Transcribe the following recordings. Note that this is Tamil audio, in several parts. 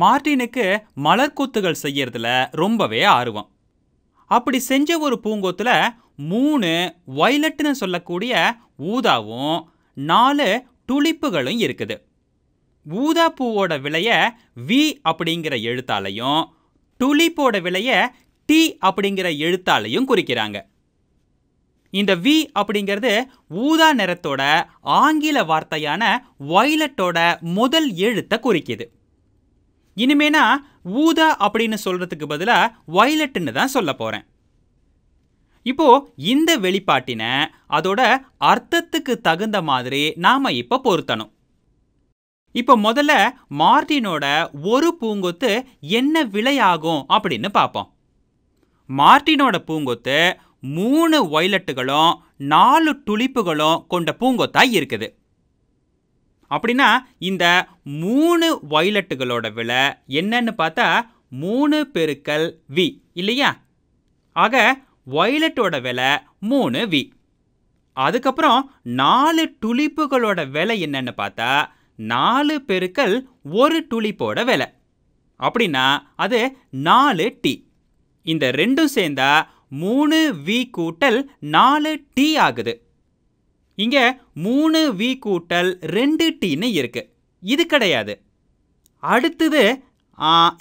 மார்ட்டினுக்கு மலர்கொத்துகள் செய்யறதுல ரொம்பவே ஆர்வம். அப்படி செஞ்ச ஒரு பூங்கொத்தில் மூணு ஒய்லட்னு சொல்லக்கூடிய ஊதாவும் நாலு துளிப்புகளும் இருக்குது. ஊதா பூவோட விலைய வி அப்படிங்கிற எழுத்தாலையும் துளிப்போட விலைய டி அப்படிங்கிற எழுத்தாலையும் குறிக்கிறாங்க. இந்த வி அப்படிங்கிறது ஊதா நிறத்தோட ஆங்கில வார்த்தையான ஒய்லட்டோட முதல் எழுத்தை குறிக்குது. இனிமேனா ஊதா அப்படின்னு சொல்கிறதுக்கு பதிலாக வயலட்னு தான் சொல்ல போகிறேன் இப்போது இந்த வெளிப்பாட்டினை அதோட அர்த்தத்துக்கு தகுந்த மாதிரி நாம் இப்போ பொருத்தணும். இப்போ முதல்ல மார்டினோட ஒரு பூங்கொத்து என்ன விலையாகும் அப்படின்னு பார்ப்போம் மார்டினோட பூங்கொத்து மூணு ஒய்லட்டுகளும் நாலு துளிப்புகளும் கொண்ட பூங்கொத்தாக இருக்குது. அப்படின்னா இந்த மூணு வயலட்டுகளோட விலை என்னன்னு பார்த்தா மூணு பெருக்கல் வி இல்லையா? ஆக வயலட்டோட விலை மூணு வி அதுக்கப்புறம் நாலு துளிப்புகளோட விலை என்னன்னு பார்த்தா நாலு பெருக்கல் ஒரு துளிப்போட விலை. அப்படின்னா அது நாலு டி இந்த ரெண்டும் சேர்ந்தா மூணு வி கூட்டல் நாலு டி ஆகுது. இங்கே மூணு வி கூட்டல் ரெண்டு டீன்னு இருக்குது இது கிடையாது. அடுத்தது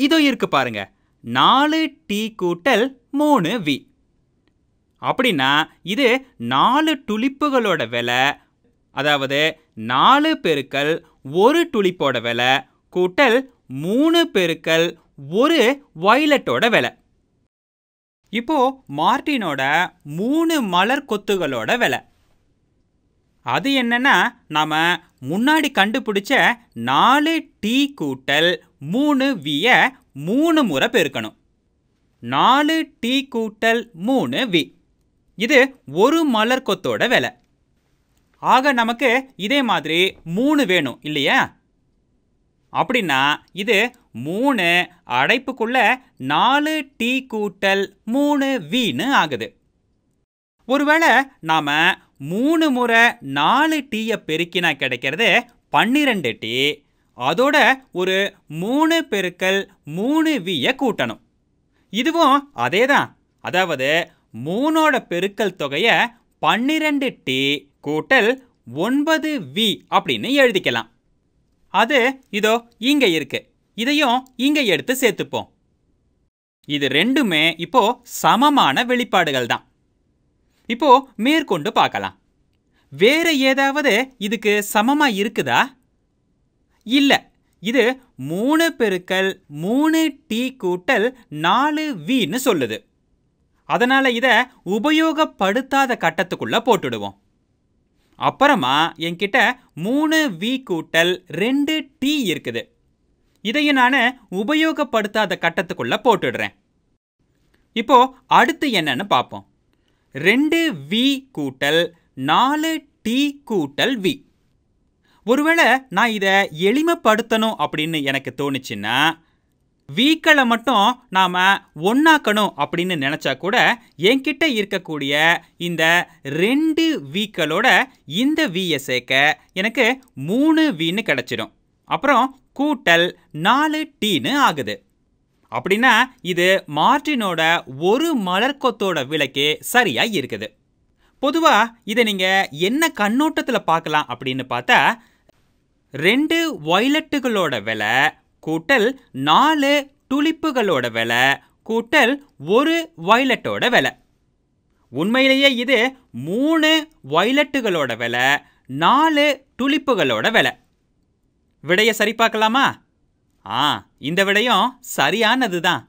இதோ இருக்கு பாருங்க. நாலு டி கூட்டல் மூணு வி அப்படின்னா இது நாலு துளிப்புகளோட விலை அதாவது நாலு பெருக்கல் ஒரு துளிப்போட விலை கூட்டல் மூணு பெருக்கல் ஒரு வயலட்டோட விலை. இப்போ மார்டினோட மூணு மலர் கொத்துகளோட விலை. அது என்னன்னா நாம முன்னாடி கண்டுபிடிச்ச நாலு டி கூட்டல் மூணு விய மூணு முறை பெருக்கணும். நாலு டி கூட்டல் மூணு வி. இது ஒரு மலர் கொத்தோட விலை. ஆக நமக்கு இதே மாதிரி மூணு வேணும் இல்லையா? அப்படின்னா இது மூணு அடைப்புக்குள்ள நாலு டி கூட்டல் மூணு வின்னு ஆகுது. ஒருவேளை நாம மூணு முறை நாலு டீயை பெருக்கினா கிடைக்கிறது பன்னிரெண்டு டீ. அதோட ஒரு மூணு பெருக்கல் மூணு வியை கூட்டணும். இதுவும் அதே தான் அதாவது மூணோட பெருக்கல் தொகையை பன்னிரெண்டு டி கூட்டல் ஒன்பது வி அப்படின்னு எழுதிக்கலாம். அது இதோ இங்கே இருக்கு. இதையும் இங்கே எடுத்து சேர்த்துப்போம். இது ரெண்டுமே இப்போ சமமான வெளிப்பாடுகள் தான் இப்போ மேற்கொண்டு பார்க்கலாம். வேற ஏதாவது இதுக்கு சமமா இருக்குதா? இல்ல. இது மூணு பெருக்கல் மூணு டி கூட்டல் நாலு வின்னு சொல்லுது. அதனால இதை உபயோகப்படுத்தாத கட்டத்துக்குள்ள போட்டுடுவோம். அப்புறமா என்கிட்ட மூணு வி கூட்டல் ரெண்டு டி இருக்குது. இதையும் நான் உபயோகப்படுத்தாத கட்டத்துக்குள்ள போட்டுடுறேன். இப்போ அடுத்து என்னன்னு பார்ப்போம். ரெண்டு வி கூட்டல் நாலு டி கூட்டல் வி. ஒருவேளை நான் இதை எளிமைப்படுத்தணும் அப்படின்னு எனக்கு தோணுச்சுன்னா வீக்களை மட்டும் நாம் ஒன்றாக்கணும் அப்படின்னு நினச்சா கூட என்கிட்ட இருக்கக்கூடிய இந்த ரெண்டு வீக்களோட இந்த வியை சேர்க்க எனக்கு மூணு வின்னு கிடச்சிடும். அப்புறம் கூட்டல் நாலு டீன்னு ஆகுது. அப்படின்னா இது மார்டினோட ஒரு மலர்க்கொத்தோட விலைக்கு சரியாக இருக்குது. பொதுவாக இதை நீங்கள் என்ன கண்ணோட்டத்தில் பார்க்கலாம் அப்படின்னு பார்த்தா ரெண்டு வயலட்டுகளோட விலை கூட்டல் நாலு துளிப்புகளோட விலை கூட்டல் ஒரு வயலட்டோட விலை. உண்மையிலேயே இது மூணு வயலட்டுகளோட விலை நாலு துளிப்புகளோட விலை. விடையை சரி பார்க்கலாமா? ஆ இந்த விடையும் சரியானது தான்